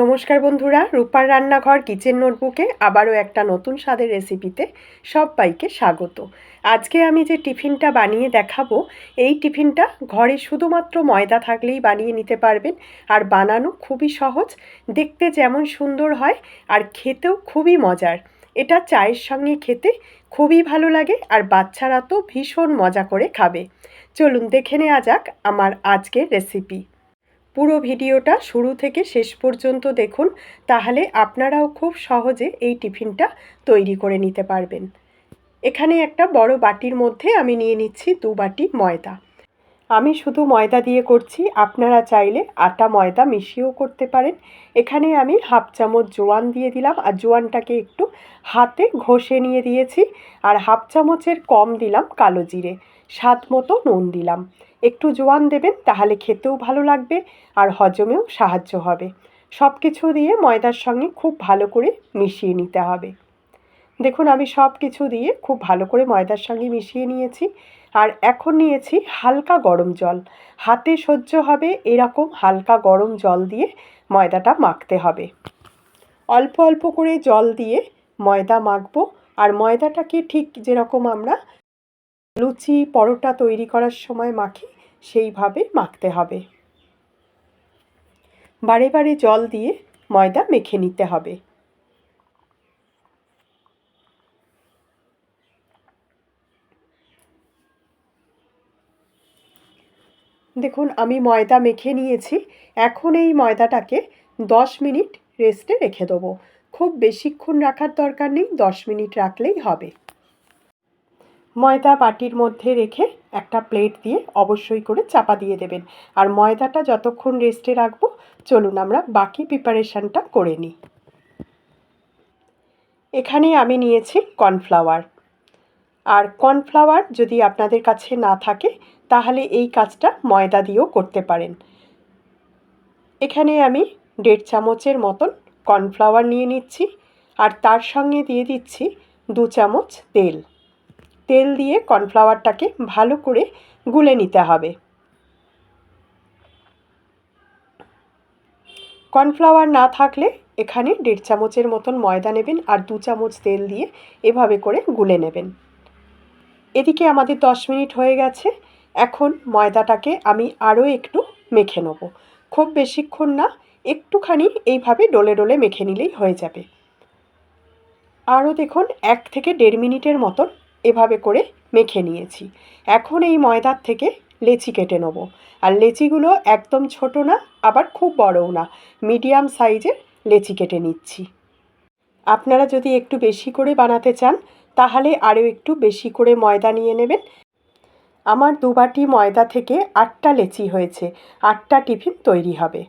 নমস্কার বন্ধুরা, রূপার রান্নাঘর কিচেন নোটবুকে আবারও একটা নতুন স্বাদের রেসিপিতে সবাইকে স্বাগত। আজকে আমি যে টিফিনটা বানিয়ে দেখাবো, এই টিফিনটা ঘরে শুধুমাত্র ময়দা থাকলেই বানিয়ে নিতে পারবেন আর বানানো খুবই সহজ, দেখতে যেমন সুন্দর হয় আর খেতেও খুবই মজার। এটা চায়ের সঙ্গে খেতে খুবই ভালো লাগে আর বাচ্চারা তো ভীষণ মজা করে খাবে। চলুন দেখে নেওয়া যাক আমার আজকের রেসিপি। পুরো ভিডিওটা শুরু থেকে শেষ পর্যন্ত দেখুন, তাহলে আপনারাও খুব সহজে এই টিফিনটা তৈরি করে নিতে পারবেন। এখানে একটা বড় বাটির মধ্যে আমি নিয়ে নিচ্ছি দু বাটি ময়দা। আমি শুধু ময়দা দিয়ে করছি, আপনারা চাইলে আটা ময়দা মিশিয়েও করতে পারেন। এখানে আমি হাফ চামচ জোয়ান দিয়ে দিলাম, আর জোয়ানটাকে একটু হাতে ঘষে নিয়ে দিয়েছি, আর হাফ চামচের কম দিলাম কালো জিরে, স্বাদ মতো নুন দিলাম। একটু জোয়ান দেবেন, তাহলে খেতেও ভালো লাগবে আর হজমেও সাহায্য হবে। সব কিছু দিয়ে ময়দার সঙ্গে খুব ভালো করে মিশিয়ে নিতে হবে। দেখুন, আমি সব কিছু দিয়ে খুব ভালো করে ময়দার সঙ্গে মিশিয়ে নিয়েছি আর এখন নিয়েছি হালকা গরম জল। হাতে সহ্য হবে এরকম হালকা গরম জল দিয়ে ময়দাটা মাখতে হবে। অল্প অল্প করে জল দিয়ে ময়দা মাখবো আর ময়দাটাকে ঠিক যেরকম আমরা লুচি, পরোটা তৈরি করার সময় মাখি সেইভাবে মাখতে হবে। বারে বারে জল দিয়ে ময়দা মেখে নিতে হবে। দেখুন, আমি ময়দা মেখে নিয়েছি। এখন এই ময়দাটাকে দশ মিনিট রেস্টে রেখে দেবো। খুব বেশিক্ষণ রাখার দরকার নেই, দশ মিনিট রাখলেই হবে। ময়দা বাটির মধ্যে রেখে একটা প্লেট দিয়ে অবশ্যই করে চাপা দিয়ে দেবেন। আর ময়দাটা যতক্ষণ রেস্টে রাখব, চলুন আমরা বাকি প্রিপারেশানটা করে নিই। এখানে আমি নিয়েছি কর্নফ্লাওয়ার আর কর্নফ্লাওয়ার যদি আপনাদের কাছে না থাকে, তাহলে এই কাজটা ময়দা দিয়েও করতে পারেন। এখানে আমি দেড় চামচের মতন কর্নফ্লাওয়ার নিয়ে নিচ্ছি, আর তার সঙ্গে দিয়ে দিচ্ছি দু চামচ তেল। তেল দিয়ে কর্নফ্লাওয়ারটাকে ভালো করে গুলে নিতে হবে। কর্নফ্লাওয়ার না থাকলে এখানে দেড় চামচের মতন ময়দা নেবেন আর দু চামচ তেল দিয়ে এভাবে করে গুলে নেবেন। এদিকে আমাদের দশ মিনিট হয়ে গেছে। এখন ময়দাটাকে আমি আরও একটু মেখে নেব। খুব বেশিক্ষণ না, একটুখানি এইভাবে ডলে ডলে মেখে নিলেই হয়ে যাবে। আরও দেখুন, এক থেকে দেড় মিনিটের মতন এভাবে করে মেখে নিয়েছি। এখন এই ময়দার থেকে লেচি কেটে নেব। আর লেচিগুলো একদম ছোট না, আবার খুব বড়ও না। মিডিয়াম সাইজের লেচি কেটে নিচ্ছি। আপনারা যদি একটু বেশি করে বানাতে চান, তাহলে আরও একটু বেশি করে ময়দা নিয়ে নেবেন। আমার দুবাটি ময়দা থেকে আটটা লেচি হয়েছে। আটটা টিফিন তৈরি হবে।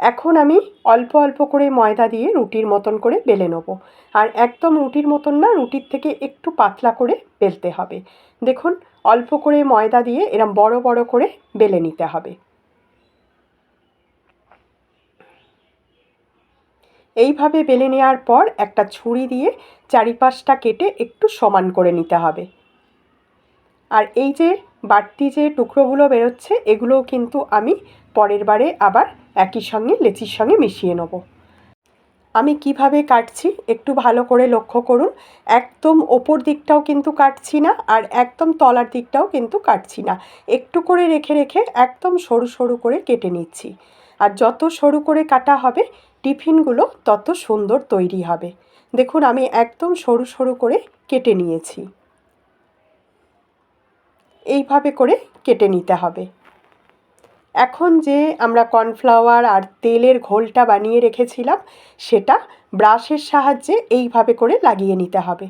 এখন আমি অল্প অল্প করে ময়দা দিয়ে রুটির মতন করে বেলে নেব। আর একদম রুটির মতন না, রুটির থেকে একটু পাতলা করে বেলতে হবে। দেখুন, অল্প করে ময়দা দিয়ে এরম বড় বড় করে বেলে নিতে হবে। এইভাবে বেলে নেওয়ার পর একটা ছুরি দিয়ে চারিপাশটা কেটে একটু সমান করে নিতে হবে। আর এই যে বাড়তি যে টুকরোগুলো বেরোচ্ছে, এগুলোও কিন্তু আমি পরের বারে আবার একই সঙ্গে লেচির সঙ্গে মিশিয়ে নেব। আমি কীভাবে কাটছি একটু ভালো করে লক্ষ্য করুন। একদম ওপর দিকটাও কিন্তু কাটছি না আর একদম তলার দিকটাও কিন্তু কাটছি না। একটু করে রেখে রেখে একদম সরু সরু করে কেটে নিচ্ছি। আর যত সরু করে কাটা হবে, টিফিনগুলো তত সুন্দর তৈরি হবে। দেখুন, আমি একদম সরু সরু করে কেটে নিয়েছি। এইভাবে করে কেটে নিতে হবে। এখন যে আমরা কর্নফ্লাওয়ার আর তেলের ঘোলটা বানিয়ে রেখেছিলাম, সেটা ব্রাশের সাহায্যে এইভাবে করে লাগিয়ে নিতে হবে।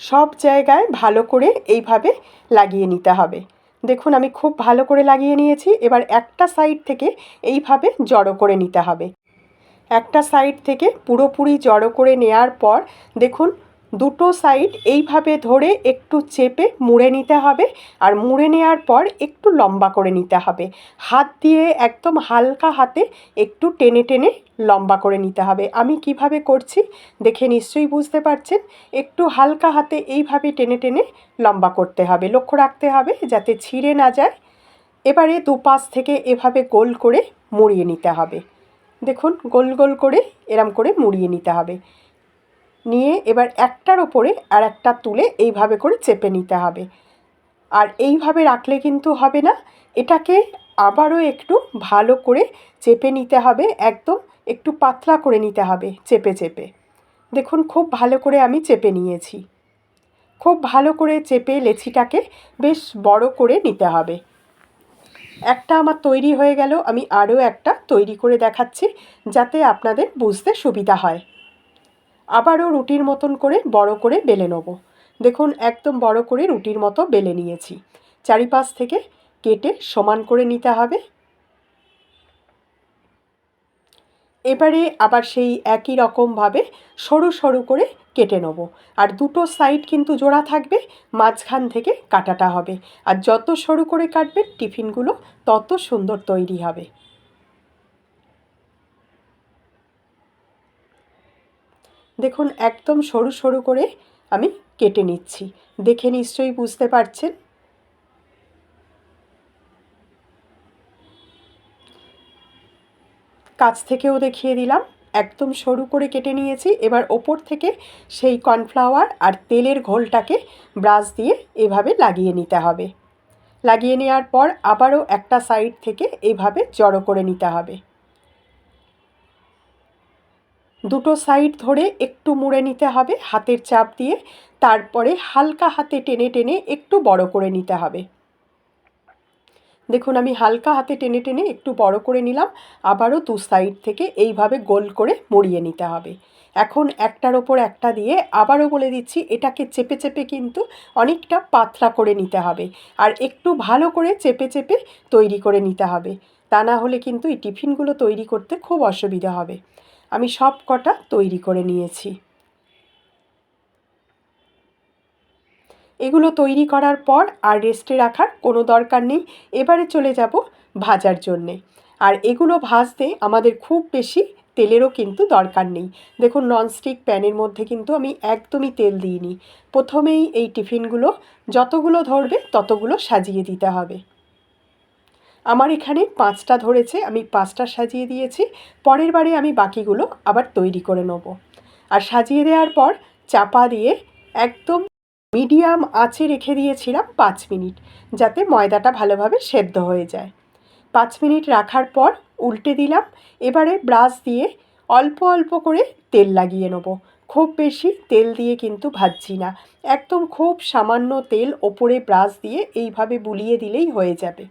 সব জায়গায় ভালো করে এইভাবে লাগিয়ে নিতে হবে। দেখুন, আমি খুব ভালো করে লাগিয়ে নিয়েছি, এবার একটা সাইড থেকে এইভাবে জড়ো করে নিতে হবে। একটা সাইড থেকে পুরোপুরি জড়ো করে নেওয়ার পর, দেখুন দুটো সাইড এইভাবে ধরে একটু চেপে মুড়ে নিতে হবে আর মুড়ে নেওয়ার পর একটু লম্বা করে নিতে হবে। হাত দিয়ে একদম হালকা হাতে একটু টেনে টেনে লম্বা করে নিতে হবে। আমি কীভাবে করছি দেখে নিশ্চয়ই বুঝতে পারছেন। একটু হালকা হাতে এইভাবে টেনে টেনে লম্বা করতে হবে, লক্ষ্য রাখতে হবে যাতে ছিঁড়ে না যায়। এবারে দুপাশ থেকে এভাবে গোল করে মুড়িয়ে নিতে হবে। দেখুন, গোল গোল করে এরম করে মুড়িয়ে নিতে হবে। নিয়ে এবার একটার ওপরে আর একটা তুলে এইভাবে করে চেপে নিতে হবে। আর এইভাবে রাখলে কিন্তু হবে না। এটাকে আবারও একটু ভালো করে চেপে নিতে হবে, একদম একটু পাতলা করে নিতে হবে চেপে চেপে। দেখুন, খুব ভালো করে আমি চেপে নিয়েছি। খুব ভালো করে চেপে লেচিটাকে বেশ বড় করে নিতে হবে। একটা আমার তৈরি হয়ে গেল, আমি আরও একটা তৈরি করে দেখাচ্ছি যাতে আপনাদের বুঝতে সুবিধা হয়। আবারও রুটির মতন করে বড় করে বেলে নেব। দেখুন, একদম বড় করে রুটির মতো বেলে নিয়েছি। চারিপাশ থেকে কেটে সমান করে নিতে হবে। এবারে আবার সেই একই রকমভাবে সরু সরু করে কেটে নেব। আর দুটো সাইড কিন্তু জোড়া থাকবে, মাঝখান থেকে কাটাটা হবে। আর যত সরু করে কাটবেন, টিফিনগুলো তত সুন্দর তৈরি হবে। দেখুন, একদম সরু সরু করে আমি কেটে নিচ্ছি। দেখে নিশ্চয়ই বুঝতে পারছেন? কাছ থেকেও দেখিয়ে দিলাম। একদম সরু করে কেটে নিয়েছি। এবার ওপর থেকে সেই কর্নফ্লাওয়ার আর তেলের ঘোলটাকে ব্রাশ দিয়ে এভাবে লাগিয়ে নিতে হবে। লাগিয়ে নেওয়ার পর আবারও একটা সাইড থেকে এভাবে জড়ো করে নিতে হবে। দুটো সাইড ধরে একটু মুড়ে নিতে হবে, হাতের চাপ দিয়ে। তারপরে হালকা হাতে টেনে টেনে একটু বড় করে নিতে হবে। দেখুন, আমি হালকা হাতে টেনে টেনে একটু বড় করে নিলাম। আবারও দু সাইড থেকে এইভাবে গোল করে মুড়িয়ে নিতে হবে। এখন একটার ওপর একটা দিয়ে আবারও বলে দিচ্ছি, এটাকে চেপে চেপে কিন্তু অনেকটা পাতলা করে নিতে হবে। আর একটু ভালো করে চেপে চেপে তৈরি করে নিতে হবে। তা না হলে কিন্তু এই টিফিনগুলো তৈরি করতে খুব অসুবিধা হবে। আমি সব কটা তৈরি করে নিয়েছি। এগুলো তৈরি করার পর আর রেস্টে রাখার কোনো দরকার নেই। এবারে চলে যাব ভাজার জন্যে। আর এগুলো ভাজতে আমাদের খুব বেশি তেলেরও কিন্তু দরকার নেই। দেখুন ননস্টিক প্যানের মধ্যে কিন্তু আমি একদমই তেল দিইনি। প্রথমেই এই টিফিনগুলো যতগুলো ধরবে ততগুলো সাজিয়ে দিতে হবে। আমার এখানে পাঁচটা ধরেছে, আমি পাঁচটা সাজিয়ে দিয়েছি। পরের বারে আমি বাকিগুলো আবার তৈরি করে নেব। আর সাজিয়ে দেওয়ার পর চাপা দিয়ে একদম মিডিয়াম আঁচে রেখে দিয়েছিলাম পাঁচ মিনিট, যাতে ময়দাটা ভালোভাবে সেদ্ধ হয়ে যায়। পাঁচ মিনিট রাখার পর উল্টে দিলাম, এবারে ব্রাশ দিয়ে অল্প অল্প করে তেল লাগিয়ে নেব। খুব বেশি তেল দিয়ে কিন্তু ভাজছি না। একদম খুব সামান্য তেল ওপরে ব্রাশ দিয়ে এইভাবে বুলিয়ে দিলেই হয়ে যাবে।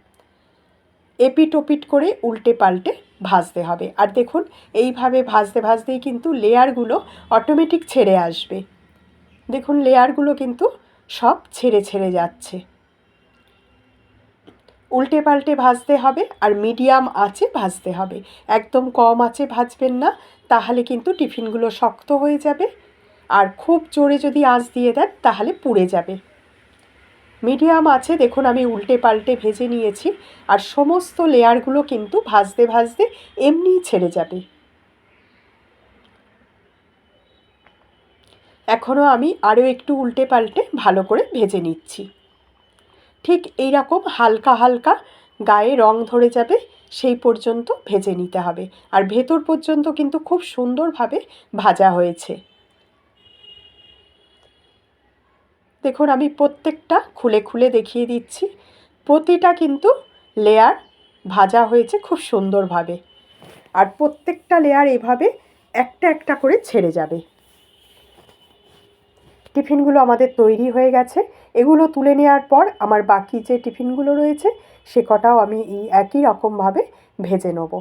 এপিট ওপিট করে উল্টে পাল্টে ভাজতে হবে। আর দেখুন, এইভাবে ভাজতে ভাজতেই কিন্তু লেয়ারগুলো অটোমেটিক ছেড়ে আসবে। দেখুন, লেয়ারগুলো কিন্তু সব ছেড়ে ছেড়ে যাচ্ছে। উল্টে পাল্টে ভাজতে হবে আর মিডিয়াম আঁচে ভাজতে হবে। একদম কম আঁচে ভাজবেন না, তাহলে কিন্তু টিফিনগুলো শক্ত হয়ে যাবে। আর খুব জোরে যদি আঁচ দিয়ে দেন, তাহলে পুড়ে যাবে। মিডিয়াম আছে, দেখুন আমি উল্টে পাল্টে ভেজে নিয়েছি, আর সমস্ত লেয়ারগুলো কিন্তু ভাজতে ভাজতে এমনিই ছেড়ে যাবে। এখনও আমি আরও একটু উল্টে পাল্টে ভালো করে ভেজে নিচ্ছি। ঠিক এই রকম হালকা হালকা গায়ে রং ধরে যাবে, সেই পর্যন্ত ভেজে নিতে হবে। আর ভেতর পর্যন্ত কিন্তু খুব সুন্দরভাবে ভাজা হয়েছে। দেখুন, আমি প্রত্যেকটা খুলে খুলে দেখিয়ে দিচ্ছি। প্রতিটা কিন্তু লেয়ার ভাজা হয়েছে খুব সুন্দরভাবে। আর প্রত্যেকটা লেয়ার এভাবে একটা একটা করে ছেড়ে যাবে। টিফিনগুলো আমাদের তৈরি হয়ে গেছে। এগুলো তুলে নেওয়ার পর আমার বাকি যে টিফিনগুলো রয়েছে, সে কটাও আমি একই রকমভাবে ভেজে নেব।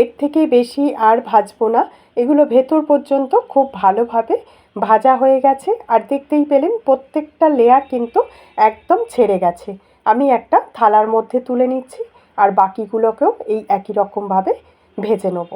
এর থেকে বেশি আর ভাজবো না। এগুলো ভেতর পর্যন্ত খুব ভালোভাবে ভাজা হয়ে গেছে। আর দেখতেই পেলেন, প্রত্যেকটা লেয়ার কিন্তু একদম ছেড়ে গেছে। আমি একটা থালার মধ্যে তুলে নিচ্ছি আর বাকিগুলোকেও এই একই রকমভাবে ভেজে নেব।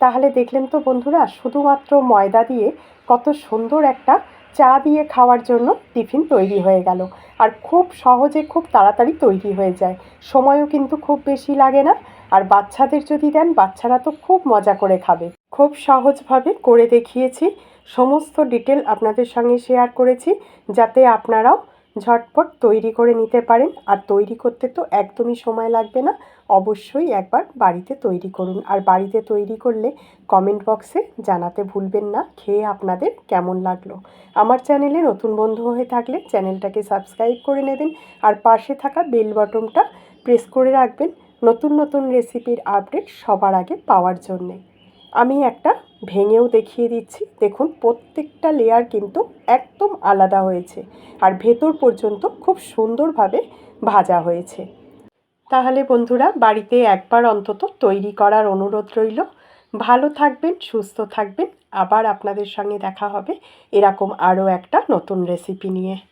তাহলে দেখলেন তো বন্ধুরা, শুধুমাত্র ময়দা দিয়ে কত সুন্দর একটা চা দিয়ে খাওয়ার জন্য টিফিন তৈরি হয়ে গেল। আর খুব সহজে খুব তাড়াতাড়ি তৈরি হয়ে যায়। সময়ও কিন্তু খুব বেশি লাগে না। আর বাচ্চাদের যদি দেন, বাচ্চারা তো খুব মজা করে খাবে। খুব সহজভাবে করে দেখিয়েছি। সমস্ত ডিটেল আপনাদের সঙ্গে শেয়ার করেছি। যাতে আপনারাও ঝটপট তৈরি করে নিতে পারেন। আর তৈরি করতে তো একদমই সময় লাগবে না। অবশ্যই একবার বাড়িতে তৈরি করুন। আর বাড়িতে তৈরি করলে কমেন্ট বক্সে জানাতে ভুলবেন না। খেয়ে আপনাদের কেমন লাগল? আমার চ্যানেলে নতুন বন্ধু হয়ে থাকলে চ্যানেলটাকে সাবস্ক্রাইব করে নেবেন। আর পাশে থাকা বেল বটনটা প্রেস করে রাখবেন। নতুন নতুন রেসিপির আপডেট সবার আগে পাওয়ার জন্যে। আমি একটা ভেঙেও দেখিয়ে দিচ্ছি। দেখুন, প্রত্যেকটা লেয়ার কিন্তু একদম আলাদা হয়েছে আর ভেতর পর্যন্ত খুব সুন্দরভাবে ভাজা হয়েছে। তাহলে বন্ধুরা, বাড়িতে একবার অন্তত তৈরি করার অনুরোধ রইল। ভালো থাকবেন, সুস্থ থাকবেন। আবার আপনাদের সঙ্গে দেখা হবে এরকম আরও একটা নতুন রেসিপি নিয়ে।